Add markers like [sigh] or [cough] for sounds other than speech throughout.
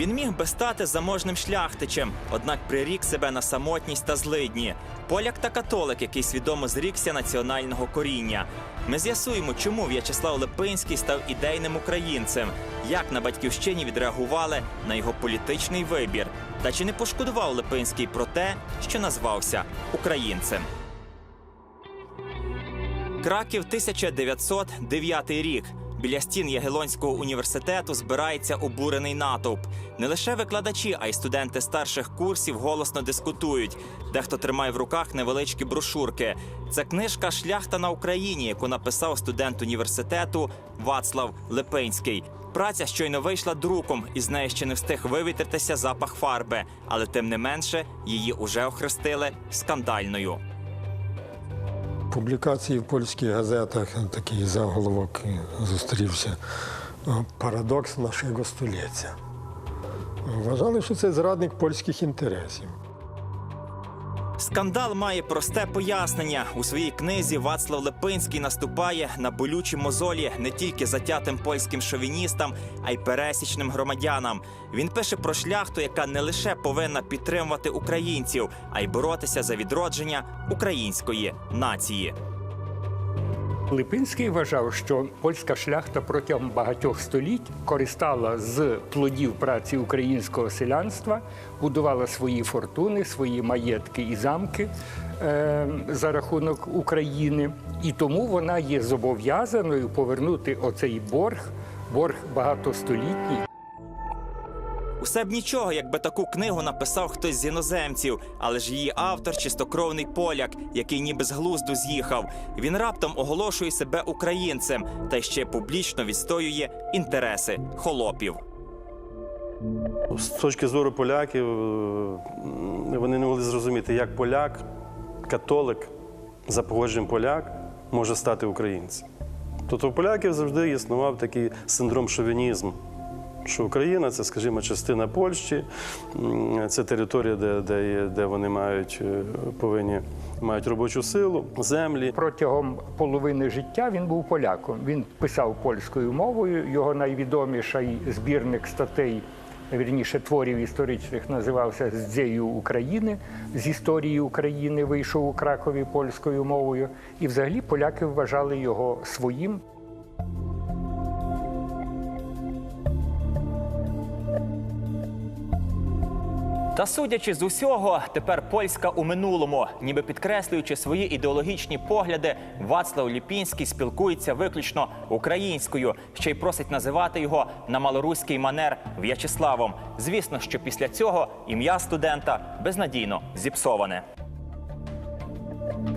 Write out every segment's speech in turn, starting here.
Він міг би стати заможним шляхтичем, однак прирік себе на самотність та злидні. Поляк та католик, який свідомо зрікся національного коріння. Ми з'ясуємо, чому В'ячеслав Липинський став ідейним українцем, як на батьківщині відреагували на його політичний вибір, та чи не пошкодував Липинський про те, що назвався українцем. Краків 1909 рік. Біля стін Ягелонського університету збирається обурений натовп. Не лише викладачі, а й студенти старших курсів голосно дискутують. Дехто тримає в руках невеличкі брошурки. Це книжка Шляхта на Україні, яку написав студент університету Вацлав Липинський. Праця щойно вийшла друком, і з неї ще не встиг вивітритися запах фарби, але тим не менше її уже охрестили скандальною. Публікації в польських газетах такий заголовок зустрівся. Парадокс нашого століття. Вважали, що це зрадник польських інтересів. Скандал має просте пояснення. У своїй книзі Вацлав Липинський наступає на болючі мозолі не тільки затятим польським шовіністам, а й пересічним громадянам. Він пише про шляхту, яка не лише повинна підтримувати українців, а й боротися за відродження української нації. Липинський вважав, що польська шляхта протягом багатьох століть користала з плодів праці українського селянства, будувала свої фортуни, свої маєтки і замки е, за рахунок України, і тому вона є зобов'язаною повернути оцей борг, борг багатостолітній. Усе б нічого, якби таку книгу написав хтось з іноземців, але ж її автор чистокровний поляк, який ніби з глузду з'їхав. Він раптом оголошує себе українцем та ще публічно відстоює інтереси холопів. З точки зору поляків, е, вони не могли зрозуміти, як поляк, католик, за погодженням поляк може стати українцем. Тобто у поляків завжди існував такий синдром шовінізму. Що Україна це, скажімо, частина Польщі, це територія, де, де, де вони мають, е, повинні мають робочу силу, землі. Протягом половини життя він був поляком. Він писав польською мовою. Його найвідоміший збірник статей, вірніше творів історичних, називався Здзею України. З історії України вийшов у Кракові польською мовою. І взагалі поляки вважали його своїм. Та судячи з усього, тепер польська у минулому, ніби підкреслюючи свої ідеологічні погляди, Вацлав Ліпінський спілкується виключно українською, ще й просить називати його на малоруський манер В'ячеславом. Звісно, що після цього ім'я студента безнадійно зіпсоване.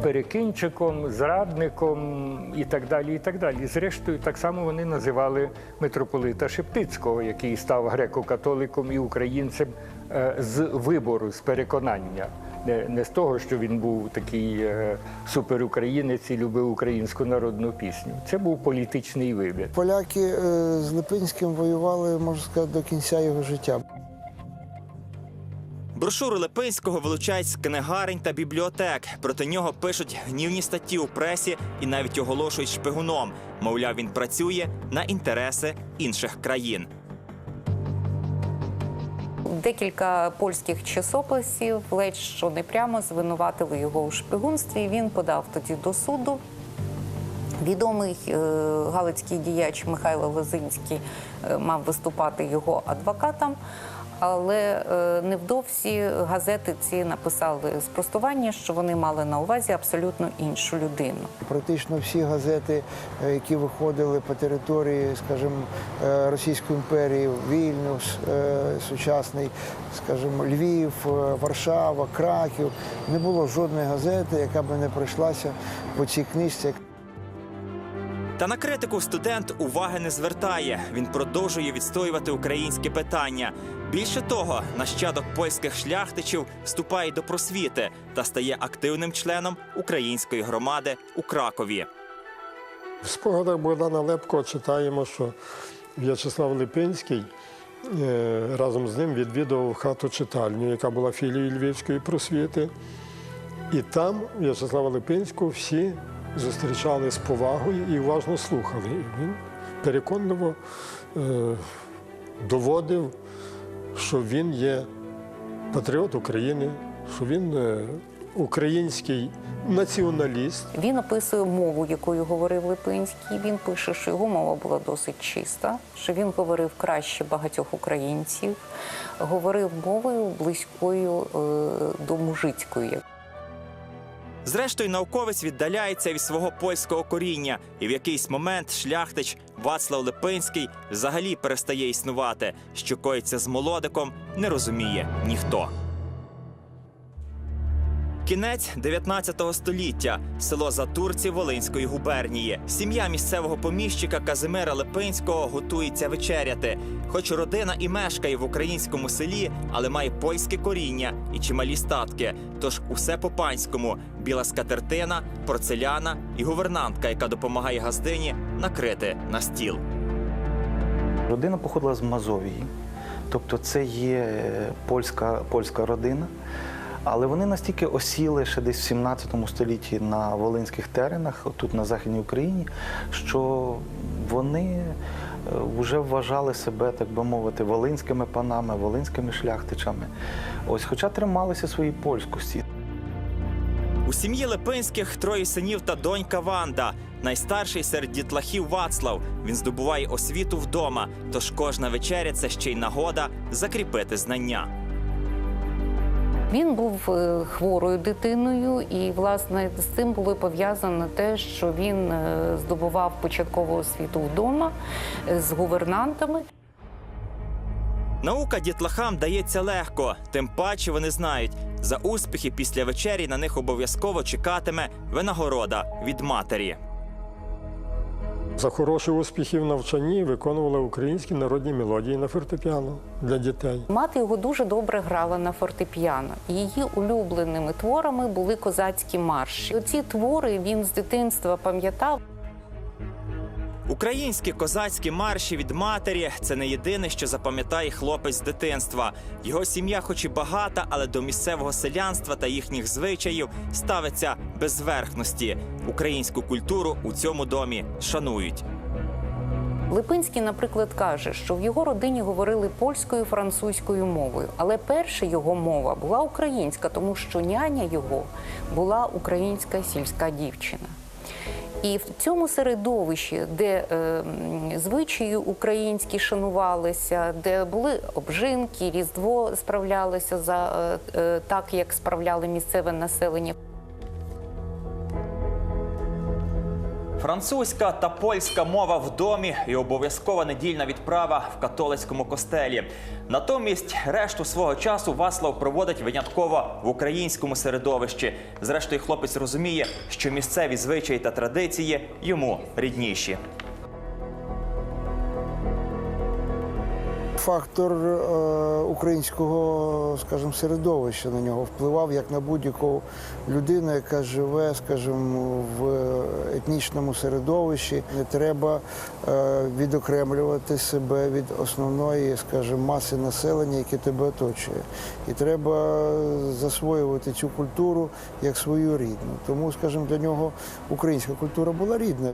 перекинчиком, зрадником і так далі. І так далі. Зрештою, так само вони називали митрополита Шептицького, який став греко-католиком і українцем з вибору, з переконання. Не, не з того, що він був такий е, суперукраїнець і любив українську народну пісню. Це був політичний вибір. Поляки е, з Липинським воювали, можна сказати, до кінця його життя. Брошуру Липинського вилучають з книгарень та бібліотек. Проти нього пишуть гнівні статті у пресі і навіть оголошують шпигуном. Мовляв, він працює на інтереси інших країн. Декілька польських часописів ледь що не прямо звинуватили його у шпигунстві. Він подав тоді до суду. Відомий е, галицький діяч Михайло Лозинський е, мав виступати його адвокатом, але е, невдовзі газети ці написали спростування, що вони мали на увазі абсолютно іншу людину. Практично всі газети, е, які виходили по території, скажімо, е, Російської імперії, Вільнюс, сучасний, скажімо, Львів, Варшава, Краків, не було жодної газети, яка би не пройшлася по цій книжці. Та на критику студент уваги не звертає. Він продовжує відстоювати українське питання. Більше того, нащадок польських шляхтичів вступає до просвіти та стає активним членом української громади у Кракові. В спогадах Богдана Лепко читаємо, що В'ячеслав Липинський е, разом з ним відвідував хату читальню, яка була філією Львівської просвіти. І там В'ячеслава Липинського всі зустрічали з повагою і уважно слухали. Він переконливо е, доводив що він є патріот України, що він е, український націоналіст. Він описує мову, якою говорив Липинський. Він пише, що його мова була досить чиста, що він говорив краще багатьох українців, говорив мовою близькою е, до мужицької. Зрештою, науковець віддаляється від свого польського коріння, і в якийсь момент шляхтич Вацлав Липинський взагалі перестає існувати. Що коїться з молодиком, не розуміє ніхто. Кінець 19 століття, село Затурці Волинської губернії. Сім'я місцевого поміщика Казимира Липинського готується вечеряти. Хоч родина і мешкає в українському селі, але має польське коріння і чималі статки. Тож усе по панському: біла скатертина, порцеляна і гувернантка, яка допомагає газдині накрити на стіл. Родина походила з Мазовії, тобто це є польська, польська родина. Але вони настільки осіли ще десь в 17 столітті на волинських теренах, тут на Західній Україні, що вони е, вже вважали себе, так би мовити, волинськими панами, волинськими шляхтичами. Ось, хоча трималися своїй польськості. У сім'ї Липинських троє синів та донька Ванда. Найстарший серед дітлахів Вацлав. Він здобуває освіту вдома, тож кожна вечеря це ще й нагода закріпити знання. Він був е, хворою дитиною, і власне з цим було пов'язано те, що він е, здобував початкову освіту вдома е, з гувернантами. Наука дітлахам дається легко, тим паче вони знають, за успіхи після вечері на них обов'язково чекатиме винагорода від матері. За хороші успіхи в навчанні виконувала українські народні мелодії на фортепіано для дітей. Мати його дуже добре грала на фортепіано. Її улюбленими творами були козацькі марші. Оці твори він з дитинства пам'ятав. Українські козацькі марші від матері це не єдине, що запам'ятає хлопець з дитинства. Його сім'я, хоч і багата, але до місцевого селянства та їхніх звичаїв ставиться без зверхності. Українську культуру у цьому домі шанують. Липинський, наприклад, каже, що в його родині говорили польською французькою мовою, але перша його мова була українська, тому що няня його була українська сільська дівчина. І в цьому середовищі, де е, звичаї українські шанувалися, де були обжинки, різдво справлялися за е, е, так, як справляли місцеве населення. Французька та польська мова в домі і обов'язкова недільна відправа в католицькому костелі. Натомість решту свого часу Васлав проводить винятково в українському середовищі. Зрештою, хлопець розуміє, що місцеві звичаї та традиції йому рідніші. Фактор е, українського, скажімо, середовища на нього впливав як на будь-яку людину, яка живе, скажімо, в етнічному середовищі. Не треба е, відокремлювати себе від основної, скажімо, маси населення, яке тебе оточує. І треба засвоювати цю культуру як свою рідну. Тому, скажімо, для нього українська культура була рідна.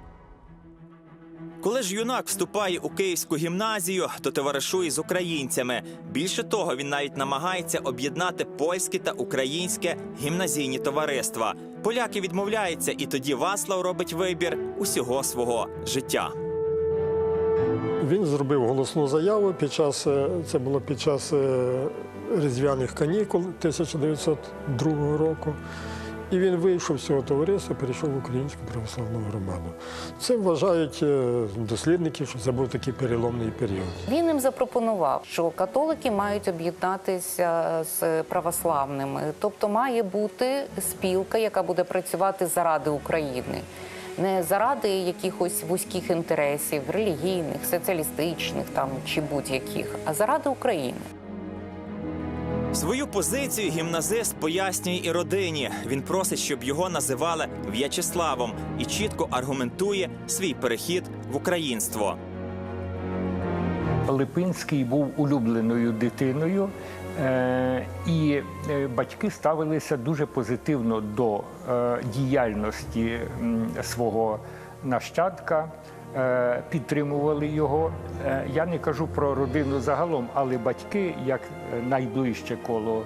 Коли ж юнак вступає у київську гімназію, то товаришує з українцями. Більше того, він навіть намагається об'єднати польське та українське гімназійні товариства. Поляки відмовляються, і тоді Васлав робить вибір усього свого життя. Він зробив голосну заяву під час е, це було під час е, різдвяних канікул 1902 року. І він вийшов з цього товариства, перейшов в українську православну громаду. Це вважають е, дослідники, що це був такий переломний період. Він їм запропонував, що католики мають об'єднатися з православними, тобто має бути спілка, яка буде працювати заради України. Не заради якихось вузьких інтересів, релігійних, соціалістичних там чи будь-яких, а заради України. Свою позицію гімназист пояснює і родині. Він просить, щоб його називали В'ячеславом і чітко аргументує свій перехід в українство. Липинський був улюбленою дитиною, е, і е, батьки ставилися дуже позитивно до е, діяльності свого нащадка. Е, підтримували його. Е, Я не кажу про родину загалом, але батьки, як найближче коло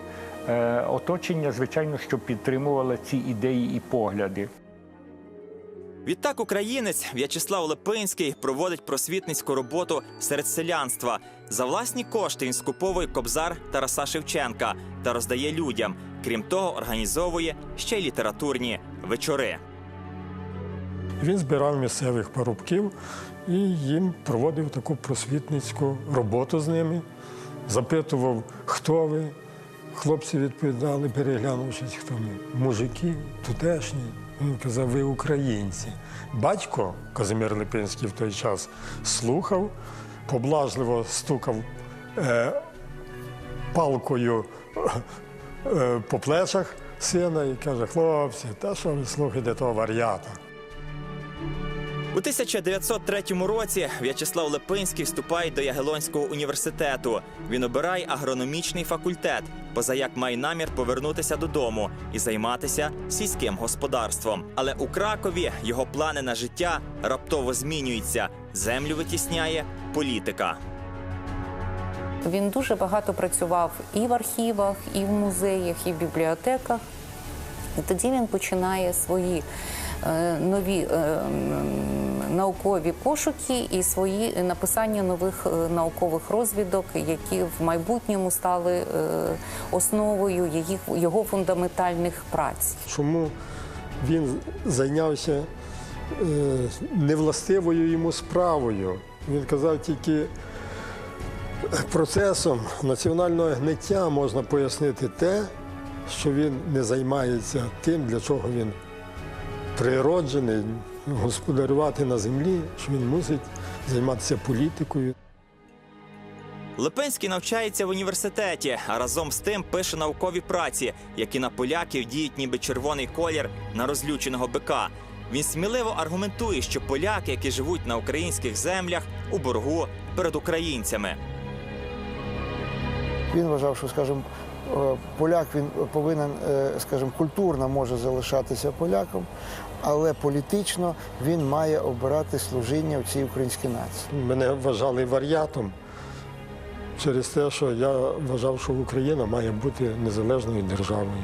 е, оточення, звичайно, що підтримували ці ідеї і погляди. Відтак українець В'ячеслав Липинський проводить просвітницьку роботу серед селянства. За власні кошти він скуповує кобзар Тараса Шевченка та роздає людям. Крім того, організовує ще й літературні вечори. Він збирав місцевих парубків і їм проводив таку просвітницьку роботу з ними, запитував, хто ви. Хлопці відповідали, переглянувшись, хто ми. Мужики, тутешні. Він казав, ви українці. Батько Казимир Липинський в той час слухав, поблажливо стукав е, палкою е, по плечах сина і каже, хлопці, та що ви слухаєте того вар'ята? У 1903 році В'ячеслав Липинський вступає до Ягелонського університету. Він обирає агрономічний факультет, позаяк має намір повернутися додому і займатися сільським господарством. Але у Кракові його плани на життя раптово змінюються. Землю витісняє політика. Він дуже багато працював і в архівах, і в музеях, і в бібліотеках. І тоді він починає свої нові е, наукові пошуки і свої написання нових е, наукових розвідок, які в майбутньому стали е, основою його фундаментальних праць. Чому він зайнявся е, невластивою йому справою? Він казав тільки процесом національного гниття можна пояснити те, що він не займається тим, для чого він природжений, господарювати на землі, що він мусить займатися політикою. Липинський навчається в університеті, а разом з тим пише наукові праці, які на поляків діють ніби червоний колір на розлюченого бика. Він сміливо аргументує, що поляки, які живуть на українських землях, у боргу перед українцями. Він вважав, що, скажімо, поляк він повинен, е, скажімо, культурно може залишатися поляком, але політично він має обирати служіння в цій українській нації. Мене вважали вар'ятом через те, що я вважав, що Україна має бути незалежною державою.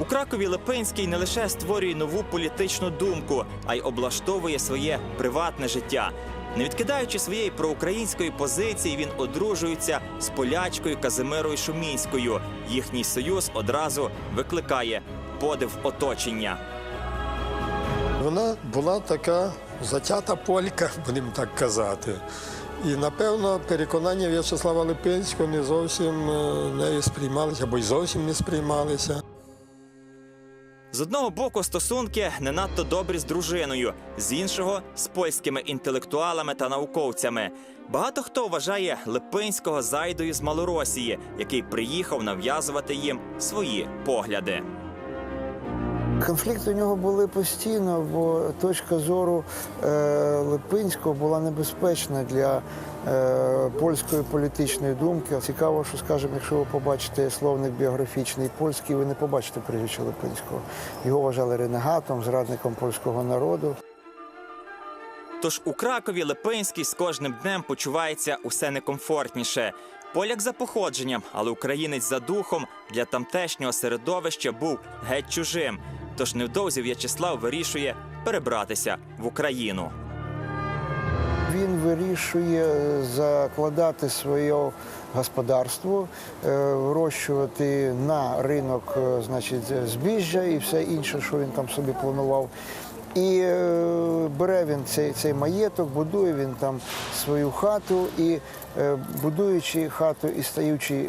У Кракові Липинський не лише створює нову політичну думку, а й облаштовує своє приватне життя. Не відкидаючи своєї проукраїнської позиції, він одружується з полячкою Казимирою Шумінською. Їхній союз одразу викликає подив оточення. Вона була така затята полька, будемо так казати. І, напевно, переконання В'ячеслава Липинського не зовсім е, нею сприймалися, або й зовсім не сприймалися. З одного боку, стосунки не надто добрі з дружиною, з іншого з польськими інтелектуалами та науковцями. Багато хто вважає Липинського зайдою з Малоросії, який приїхав нав'язувати їм свої погляди. Конфлікти у нього були постійно, бо точка зору е, Липинського була небезпечна для е, польської політичної думки. Цікаво, що, скажімо, якщо ви побачите словник біографічний польський, ви не побачите прізвище Липинського. Його вважали ренегатом, зрадником польського народу. Тож у Кракові Липинський з кожним днем почувається усе некомфортніше. Поляк за походженням, але українець за духом для тамтешнього середовища був геть чужим. Тож невдовзі В'ячеслав вирішує перебратися в Україну. Він вирішує закладати своє господарство, е, вирощувати на ринок е, значить, збіжжя і все інше, що він там собі планував. І е, бере він цей, цей маєток, будує він там свою хату, і будуючи хату і стаючи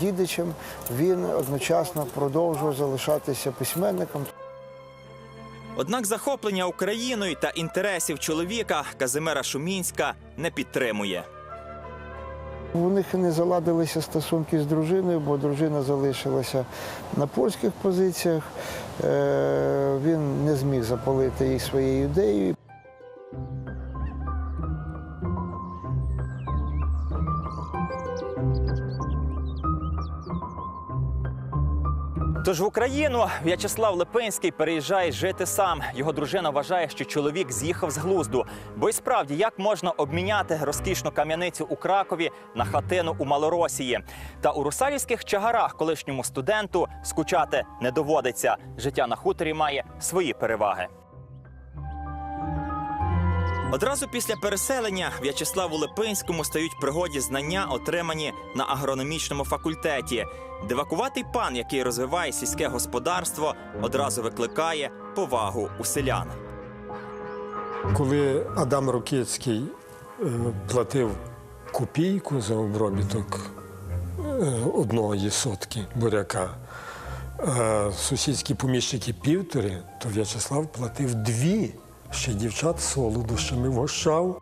дідичем, він одночасно продовжував залишатися письменником. Однак захоплення Україною та інтересів чоловіка Казимира Шумінська не підтримує. У них не заладилися стосунки з дружиною, бо дружина залишилася на польських позиціях. Е, Він не зміг запалити їх своєю ідеєю. Тож в Україну В'ячеслав Липинський переїжджає жити сам. Його дружина вважає, що чоловік з'їхав з глузду. Бо і справді, як можна обміняти розкішну кам'яницю у Кракові на хатину у Малоросії? Та у русалівських чагарах колишньому студенту скучати не доводиться. Життя на хуторі має свої переваги. Одразу після переселення В'ячеславу Липинському стають пригоді знання, отримані на агрономічному факультеті. Дивакуватий пан, який розвиває сільське господарство, одразу викликає повагу у селян. Коли Адам Рокицький е, платив копійку за обробіток е, одної сотки буряка, а сусідські поміщики півтори, то В'ячеслав платив дві. Ще дівчат солодощами вгощав.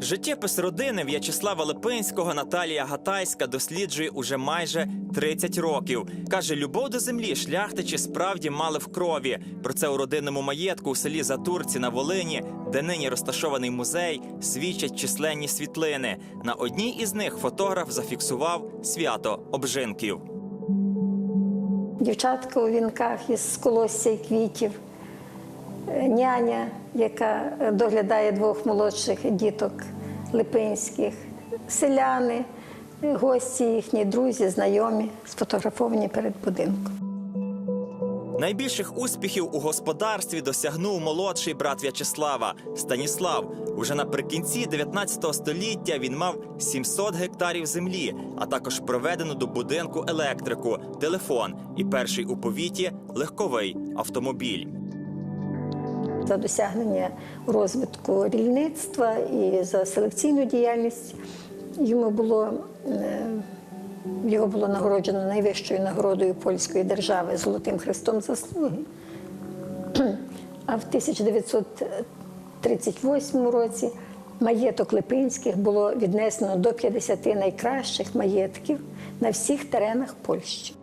Життєпис родини В'ячеслава Липинського Наталія Гатайська досліджує уже майже 30 років. Каже, любов до землі шляхтичі справді мали в крові. Про це у родинному маєтку у селі Затурці на Волині, де нині розташований музей, свідчать численні світлини. На одній із них фотограф зафіксував свято обжинків. Дівчатка у вінках із колосся і квітів, няня, яка е, доглядає двох молодших діток липинських, селяни, гості їхні, друзі, знайомі, сфотографовані перед будинком. Найбільших успіхів у господарстві досягнув молодший брат В'ячеслава Станіслав. Уже наприкінці 19 століття він мав 700 гектарів землі, а також проведену до будинку електрику, телефон і перший у повіті легковий автомобіль. За досягнення розвитку рільництва і за селекційну діяльність йому було е, його було нагороджено найвищою нагородою польської держави Золотим Хрестом заслуги. А в 1938 році маєток Липинських було віднесено до 50 найкращих маєтків на всіх теренах Польщі.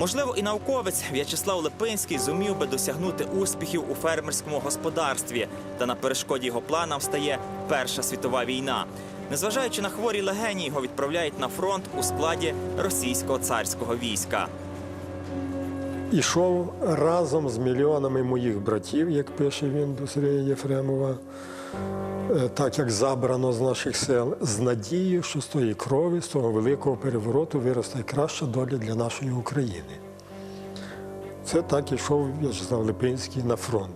Можливо, і науковець В'ячеслав Липинський зумів би досягнути успіхів у фермерському господарстві, та на перешкоді його планам стає Перша світова війна. Незважаючи на хворі легені, його відправляють на фронт у складі російського царського війська. Ішов разом з мільйонами моїх братів, як пише він до Сергія Єфремова, так як забрано з наших сел, з надією, що з тої крові, з того великого перевороту виросте краща доля для нашої України. Це так ішов В'ячеслав Липинський на фронт.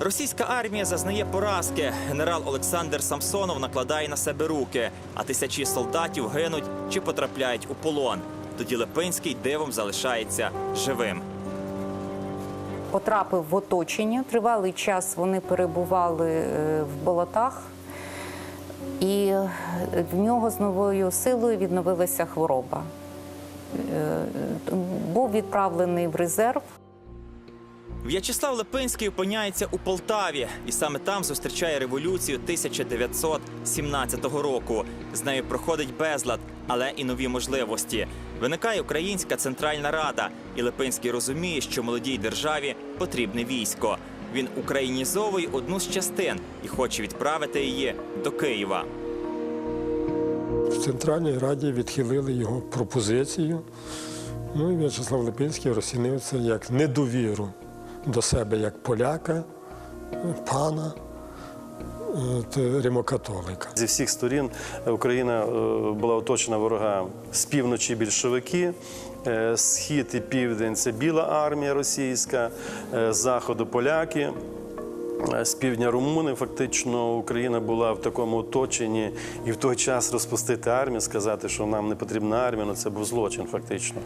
Російська армія зазнає поразки. Генерал Олександр Самсонов накладає на себе руки, а тисячі солдатів гинуть чи потрапляють у полон. Тоді Липинський дивом залишається живим. Потрапив в оточення. Тривалий час вони перебували е, в болотах, і в нього з новою силою відновилася хвороба. Е, Був відправлений в резерв. В'ячеслав Липинський опиняється у Полтаві і саме там зустрічає революцію 1917 року. З нею проходить безлад, але і нові можливості. Виникає Українська Центральна Рада, і Липинський розуміє, що молодій державі потрібне військо. Він українізовує одну з частин і хоче відправити її до Києва. В Центральній Раді відхилили його пропозицію. Ну і В'ячеслав Липинський розцінив це як недовіру до себе як поляка, пана, е, та римокатолика. Зі всіх сторін Україна е, була оточена ворогами. З півночі більшовики, схід і південь це біла армія російська, е, з заходу поляки. е, З півдня румуни фактично Україна була в такому оточенні, і в той час розпустити армію, сказати, що нам не потрібна армія, ну це був злочин, фактично.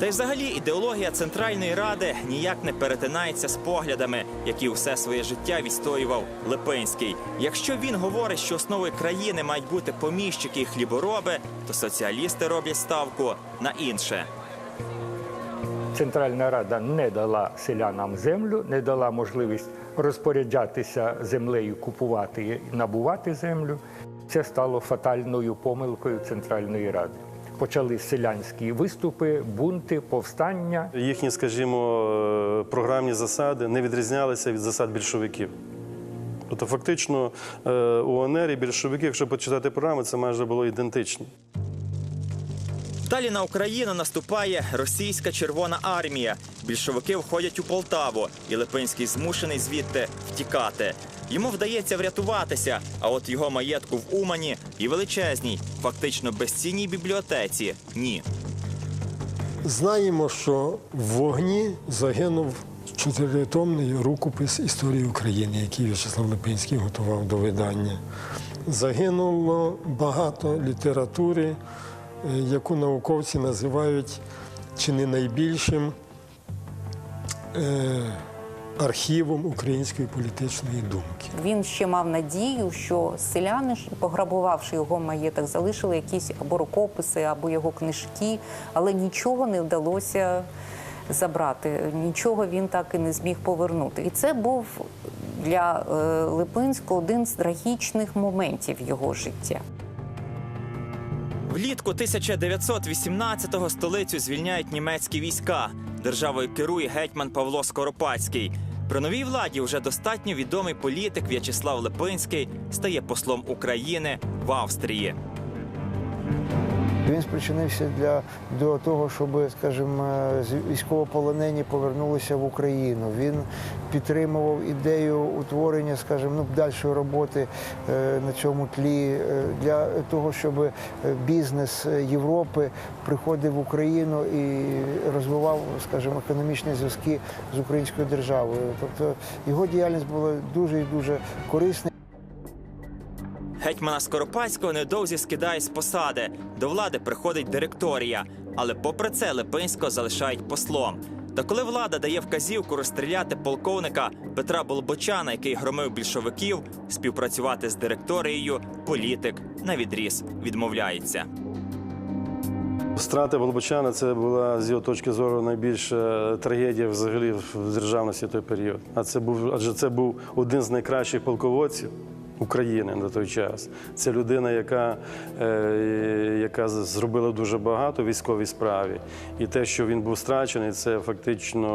Та й взагалі ідеологія Центральної Ради ніяк не перетинається з поглядами, які все своє життя відстоював Липинський. Якщо він говорить, що основою країни мають бути поміщики і хлібороби, то соціалісти роблять ставку на інше. Центральна Рада не дала селянам землю, не дала можливість розпоряджатися землею, купувати і набувати землю. Це стало фатальною помилкою Центральної Ради. Почали селянські виступи, бунти, повстання. Їхні, скажімо, е, програмні засади не відрізнялися від засад більшовиків. Тобто, фактично, е, УНР і більшовики, якщо почитати програми, це майже було ідентичні. Далі на Україну наступає російська Червона армія. Більшовики входять у Полтаву, і Липинський змушений звідти втікати. Йому вдається врятуватися, а от його маєтку в Умані і величезній, фактично безцінній бібліотеці ні. Знаємо, що в вогні загинув чотиритомний рукопис історії України, який В'ячеслав Липинський готував до видання. Загинуло багато літератури, е, яку науковці називають чи не найбільшим е, архівом української політичної думки. Він ще мав надію, що селяни, пограбувавши його маєток, залишили якісь або рукописи, або його книжки, але нічого не вдалося забрати. Нічого він так і не зміг повернути. І це був для е, Липинського один з трагічних моментів його життя. Влітку 1918-го столицю звільняють німецькі війська. Державою керує гетьман Павло Скоропадський. При новій владі вже достатньо відомий політик В'ячеслав Липинський стає послом України в Австрії. Він спричинився для до того, щоб, скажімо, е, військовополонені повернулися в Україну. Він підтримував ідею утворення, скажімо, ну, дальшої роботи е, на цьому тлі е, для того, щоб бізнес Європи приходив в Україну і розвивав, скажімо, економічні зв'язки з українською державою. Тобто його діяльність була дуже і дуже корисна. Гетьмана Скоропадського недовзі скидають з посади. До влади приходить директорія. Але попри це Липинського залишають послом. Та коли влада дає вказівку розстріляти полковника Петра Болбочана, який громив більшовиків, співпрацювати з директорією, політик на відріз відмовляється. Страта Болбочана це була з його точки зору найбільша трагедія взагалі в державності той період. А це був, адже це був один з найкращих полководців України на той час. Це людина, яка, е, яка зробила дуже багато військовій справі. І те, що він був страчений, це фактично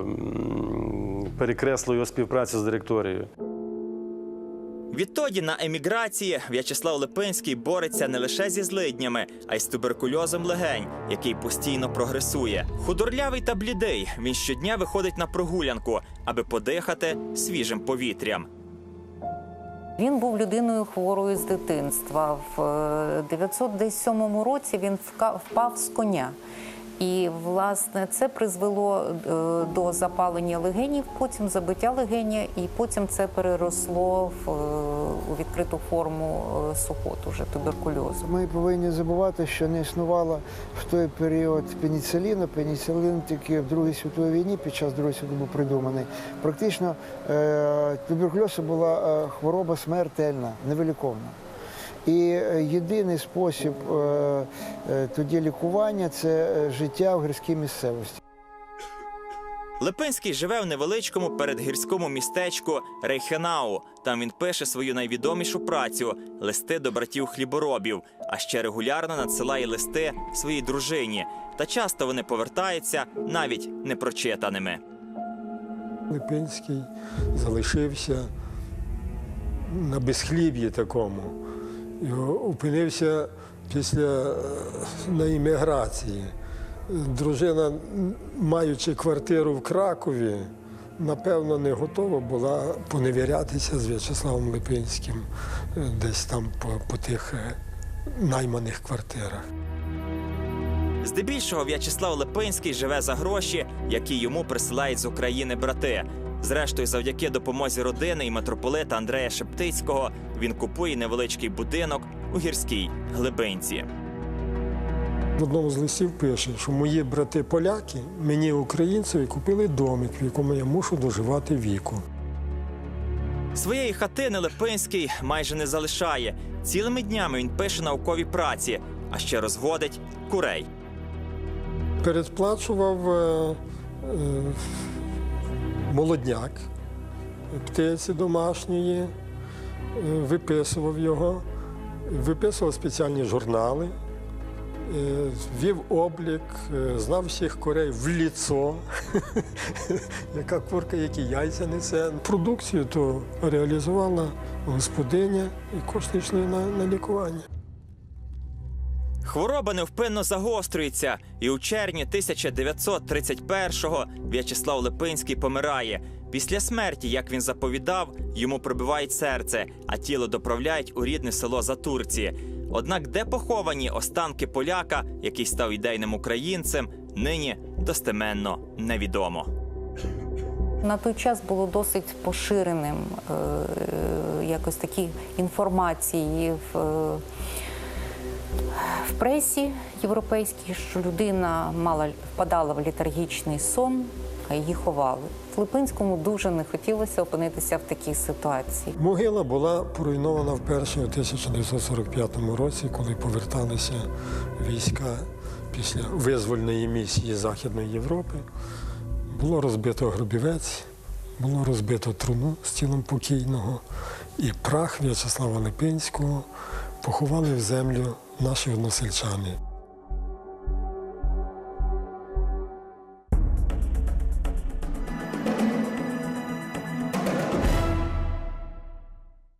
м, перекреслило його співпрацю з директорією. Відтоді на еміграції В'ячеслав Липинський бореться не лише зі злиднями, а й з туберкульозом легень, який постійно прогресує. Худорлявий та блідий. Він щодня виходить на прогулянку, аби подихати свіжим повітрям. Він був людиною хворою з дитинства. В е, 907 році він впав з коня. І власне це призвело е, до запалення легенів, потім забиття легеня, і потім це переросло в е, відкриту форму е, сухоту, вже туберкульозу. Ми повинні забувати, що не існувало в той період пеніциліну. Пеніцилін тільки в Другій світовій війні під час Другої світової був придуманий. Практично туберкульоз була хвороба смертельна, невиліковна. І е, єдиний спосіб е, е, тоді лікування це життя в гірській місцевості. Липинський живе в невеличкому передгірському містечку Рейхенау. Там він пише свою найвідомішу працю листи до братів хліборобів, а ще регулярно надсилає листи своїй дружині. Та часто вони повертаються навіть непрочитаними. Липинський залишився на безхліб'ї такому. Опинився після е, на імміграції. Дружина, маючи квартиру в Кракові, напевно, не готова була поневірятися з В'ячеславом Липинським е, десь там по, по тих е, найманих квартирах. Здебільшого В'ячеслав Липинський живе за гроші, які йому присилають з України брати. Зрештою, завдяки допомозі родини і митрополита Андрея Шептицького він купує невеличкий будинок у гірській глибинці. В одному з листів пише, що мої брати поляки мені, українцеві, купили домик, в якому я мушу доживати віку. Своєї хатини Липинський майже не залишає. Цілими днями він пише наукові праці, а ще розводить курей. Передплачував е, е, молодняк птиці домашньої, е, виписував його, виписував спеціальні журнали, е, вів облік, е, знав всіх курей в ліцо, [laughs] яка курка, які яйця несе. Продукцію то реалізувала господиня і кошти йшли на, на лікування. Хвороба невпинно загострюється, і у червні 1931-го В'ячеслав Липинський помирає. Після смерті, як він заповідав, йому пробивають серце, а тіло доправляють у рідне село Затурці. Однак, де поховані останки поляка, який став ідейним українцем, нині достеменно невідомо. На той час було досить поширеним е, якось такі інформації в, е, в пресі європейській, що людина мала впадала в літаргічний сон, а її ховали. Липинському дуже не хотілося опинитися в такій ситуації. Могила була поруйнована вперше у 1945 році, коли поверталися війська після визвольної місії Західної Європи. Було розбито гробівець, було розбито труну з тілом покійного, і прах В'ячеслава Липинського поховали в землю наші односельчани.